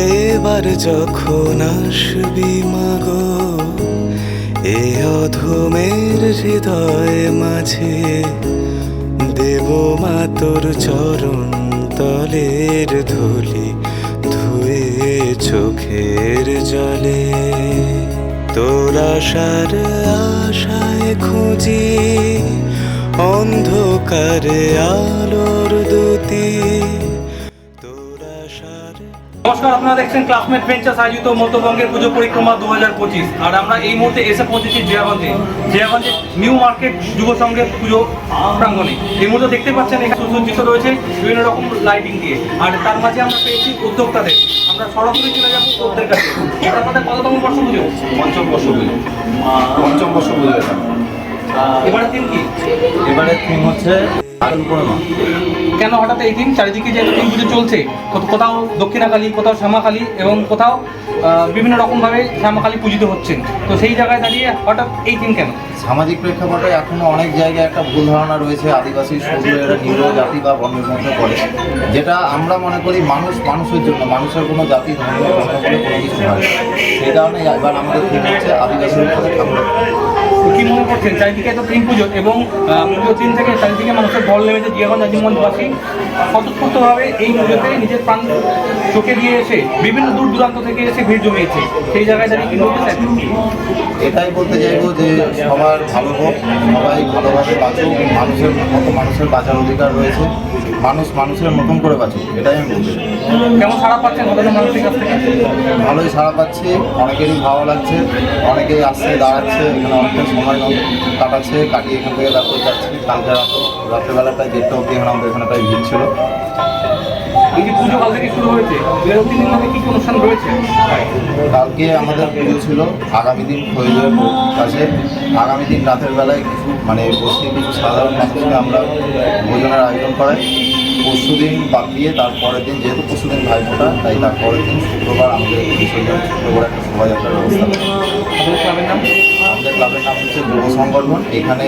এবার যখন আসবি মাগো, এ অধমের হৃদয় মাঝে, দেব মা তোর চরণ তলের ধুলি ধুয়ে চোখের জলে। তোর আশার আশায় খুঁজি, অন্ধকারে আলোর দুতি নমস্কার আপনারা দেখছেন ক্লাসমেট ভেঞ্চার্স আয়োজিত মধ্যবঙ্গের পুজো পরিক্রমা দু হাজার পঁচিশ। আর আমরা এই মুহূর্তে এসে পৌঁছেছি জিয়াগঞ্জে। জিয়াগঞ্জে নিউ মার্কেট যুব সংঘের পুজো প্রাঙ্গণে। এই মুহূর্তে দেখতে পাচ্ছেন এখানে সুসজ্জিত রয়েছে বিভিন্ন রকম লাইটিং দিয়ে। আর তার মাঝে আমরা পেয়েছি উদ্যোক্তাদের। আমরা সরাসরি চলে যাব ওদের কাছে। এটা আমাদের কততম বর্ষ পুজো পঞ্চম বর্ষ পুজো পঞ্চম বর্ষ পুজো এটা। এবারে দিন কি? এবারে থিম হচ্ছে কেন হঠাৎ এই দিন চারিদিকে যে তিন পুজো চলছে কোথাও দক্ষিণাকালী কোথাও শ্যামাকালী এবং কোথাও বিভিন্ন রকমভাবে শ্যামাকালী পূজিত হচ্ছেন। তো সেই জায়গায় দাঁড়িয়ে হঠাৎ এই দিন কেন? সামাজিক প্রেক্ষাপটে এখনও অনেক জায়গায় একটা ভুল ধারণা রয়েছে। আদিবাসী শুধু এরা নিম্ন জাতি বা বর্ণের মধ্যে পড়ে। যেটা আমরা মনে করি মানুষ মানুষের জন্য মানুষের কোনো জাতি ধর্ম বর্ণ বলে কোনো কিছু হয় না। সেই কারণে এবার আমাদের থিম হচ্ছে আদিবাসীর উপরে ঠাকুর কি মনে করছেন? চারিদিকে তো তিন পুজো এবং পুজোর দিন থেকে চারিদিকে মানুষের বল নেমেছে জিয়াগঞ্জ আজিমগঞ্জবাসী স্বতঃস্ফূর্তভাবে এই পুজোতে নিজের প্রাণ চোখে দিয়ে এসে বিভিন্ন দূর দূরান্ত থেকে এসে ভিড় জমিয়েছে। সেই জায়গায় দাঁড়িয়ে কি বলতে এটাই বলতে চাইব যে সবার ভালো হোক সবাই ভালোভাবে বাঁচুক মানুষের মতো মানুষের বাঁচার অধিকার রয়েছে মানুষ মানুষের মতন করে বাঁচুক এটাই আমি বলছি কেমন সারা পাচ্ছেন সাধারণ মানুষের কাছ থেকে? ভালোই সাড়া পাচ্ছি অনেকেরই ভালো লাগছে অনেকেই আসছে দাঁড়াচ্ছে এখানে অনেকটা সময় কাটাচ্ছে কাটিয়ে এখান থেকে তারপর যাচ্ছি। কালকে রাত রাত্রেবেলা প্রায় দেড়টা অব্দি এখানে আমাদের এখানে প্রায় ভিড় ছিল। এই যে পুজো কাল থেকে শুরু হয়েছে বিরোধী দিন কি কি অনুষ্ঠান রয়েছে? কালকে আমাদের পুজো ছিল আগামী দিন খৈরের কাছে। আগামী দিন রাতের বেলায় কিছু মানে বসে কিছু সাধারণ মানুষকে আমরা ভোজনের আয়োজন করাই। পরশু দিন বাদ দিয়ে তারপরের দিন যেহেতু পরশু দিন ভাইফোঁটা তাই তারপরের দিন শুক্রবার আমাদের বিসর্জন শুক্রবার একটা শোভাযাত্রার ব্যবস্থা। করি ক্লাবের নাম? আমাদের ক্লাবের নাম হচ্ছে যুব সংগঠন। এখানে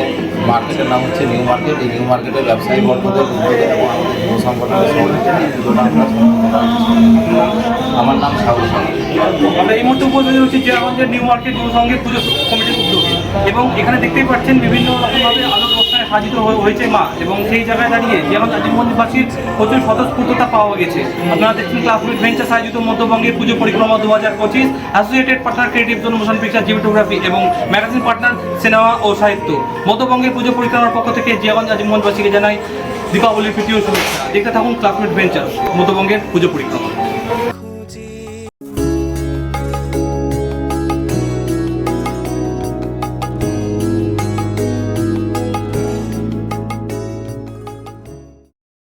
মার্কেটের নাম হচ্ছে নিউ মার্কেট এই নিউ মার্কেটের ব্যবসায়ী বর্গদের উদ্যোগে এবং আমাদের যুব সংগঠনের সহযোগিতা এই পুজোটা আমরা নাম সাহু আমরা এই মুহূর্তে উপস্থিত হচ্ছি জিয়াগঞ্জের নিউ মার্কেট যুব সংঘের পুজো কমিটির উদ্যোগে। এবং এখানে দেখতেই পাচ্ছেন বিভিন্ন রকমভাবে আলোর সাজিত হয়েছে মা এবং সেই জায়গায় দাঁড়িয়ে জিয়াগঞ্জ আজিমগঞ্জবাসীর প্রচুর স্বতঃস্ফূর্ততা পাওয়া গেছে। আপনারা দেখছেন ক্লাসমেট ভেঞ্চার আয়োজিত মধ্যবঙ্গের পুজো পরিক্রমা দু হাজার পঁচিশ associated partner creative zone motion picture জিওটোগ্রাফি এবং ম্যাগাজিন পার্টনার সিনেমা ও সাহিত্য মধ্যবঙ্গের পুজো পরিক্রমার পক্ষ থেকে জিয়াগঞ্জ আজিমগঞ্জবাসীকে জানাই দীপাবলির প্রীতীয় শুভেচ্ছা। দেখতে থাকুন ক্লাসমেট ভেঞ্চার, মধ্যবঙ্গের পুজো পরিক্রমা।